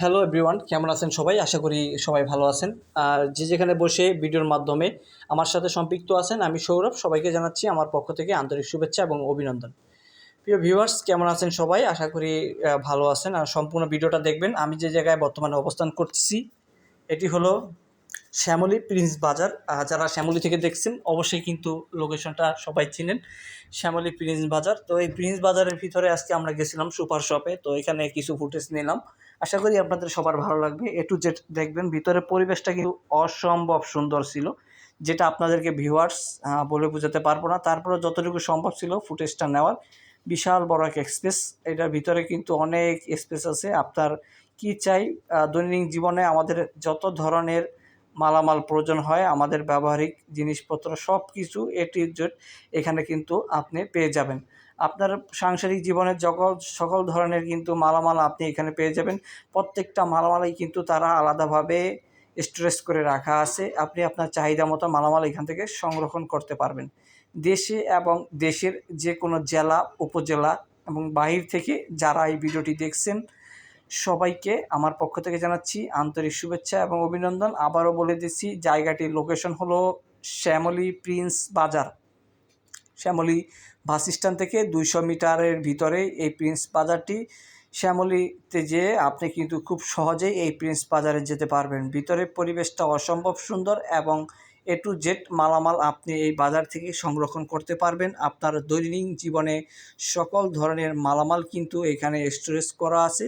Hello everyone কেমন আছেন সবাই? আশা করি সবাই ভালো আছেন। আর যে যেখানে বসে ভিডিওর মাধ্যমে আমার সাথে সম্পৃক্ত আছেন আমি সৌরভ, সবাইকে জানাচ্ছি আমার পক্ষ থেকে আন্তরিক শুভেচ্ছা এবং অভিনন্দন। প্রিয় ভিউয়ার্স কেমন আছেন সবাই? আশা করি ভালো আছেন। আর সম্পূর্ণ ভিডিওটা দেখবেন। আমি যে জায়গায় বর্তমানে অবস্থান করছি, এটি হলো শ্যামলী প্রিন্স বাজার। যারা শ্যামলী থেকে দেখছেন, অবশ্যই কিন্তু লোকেশনটা সবাই চিনেন। শ্যামলী প্রিন্স বাজার। তো এই প্রিন্স বাজারের ভিতরে আজকে আমরা গেছিলাম সুপার শপে। তো এখানে কিছু ফুটেজ নিলাম। আশা করি আপনাদের সবার ভালো লাগবে। এ টু জেড দেখবেন, ভিতরে পরিবেশটা কিন্তু অসম্ভব সুন্দর ছিল, যেটা আপনাদেরকে ভিউয়ার্স বলে বোঝাতে পারব না। তারপরে যতটুকু সম্ভব ছিল ফুটেজটা নেওয়ার। বিশাল বড় এক এক্সপ্রেস এটার ভিতরে কিন্তু অনেক স্পেস আছে। আপনার কি চাই দৈনন্দিন জীবনে আমাদের যত ধরনের মালামাল প্রয়োজন হয়, আমাদের ব্যবহারিক জিনিসপত্র সব কিছু এ জেড এখানে কিন্তু আপনি পেয়ে যাবেন। আপনার সাংসারিক জীবনের সকল সকল ধরনের কিন্তু মালামাল আপনি এখানে পেয়ে যাবেন। প্রত্যেকটা মালামালাই কিন্তু তারা আলাদাভাবে স্টোরেজ করে রাখা আছে। আপনি আপনার চাহিদা মতো মালামাল এখান থেকে সংরক্ষণ করতে পারবেন। দেশে এবং দেশের যে কোনো জেলা, উপজেলা এবং বাহির থেকে যারা এই ভিডিওটি দেখছেন সবাইকে আমার পক্ষ থেকে জানাচ্ছি আন্তরিক শুভেচ্ছা এবং অভিনন্দন। আবারও বলে দিচ্ছি, জায়গাটির লোকেশন হলো শ্যামলী প্রিন্স বাজার। শ্যামলী বাস স্ট্যান্ড থেকে দুইশো মিটারের ভিতরে এই প্রিন্স বাজারটি। শ্যামলীতে যেয়ে আপনি কিন্তু খুব সহজেই এই প্রিন্স বাজারে যেতে পারবেন। ভিতরের পরিবেশটা অসম্ভব সুন্দর এবং এ টু জেড মালামাল আপনি এই বাজার থেকে সংরক্ষণ করতে পারবেন। আপনার দৈনন্দিন জীবনে সকল ধরনের মালামাল কিন্তু এখানে স্টোরেজ করা আছে।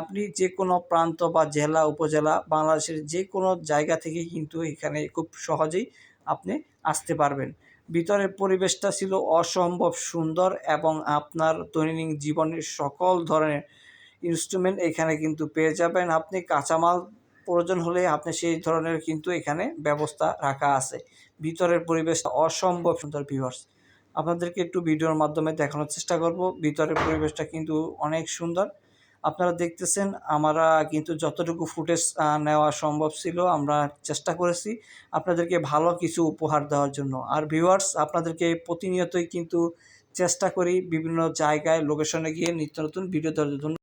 আপনি যে কোনো প্রান্ত বা জেলা, উপজেলা, বাংলাদেশের যে কোনো জায়গা থেকে কিন্তু এখানে খুব সহজেই আপনি আসতে পারবেন। ভিতরের পরিবেশটা ছিল অসম্ভব সুন্দর এবং আপনার দৈনন্দিন জীবনের সকল ধরনের ইনস্ট্রুমেন্ট এখানে কিন্তু পেয়ে যাবেন। আপনি কাঁচামাল প্রয়োজন হলে আপনি সেই ধরনের কিন্তু এখানে ব্যবস্থা রাখা আছে। ভিতরের পরিবেশটা অসম্ভব সুন্দর ভিউয়ার্স আপনাদেরকে একটু ভিডিওর মাধ্যমে দেখানোর চেষ্টা করব। ভিতরের পরিবেশটা কিন্তু অনেক সুন্দর। আপনারা দেখতেছেন, আমরা কিন্তু যতটুকু ফুটেজ নেওয়া সম্ভব ছিল, আমরা চেষ্টা করেছি আপনাদেরকে ভালো কিছু উপহার দেওয়ার জন্য। আর ভিউয়ার্স আপনাদেরকে প্রতিনিয়তই কিন্তু চেষ্টা করি বিভিন্ন জায়গায় লোকেশনে গিয়ে নিত্য নতুন ভিডিও দেওয়ার জন্য।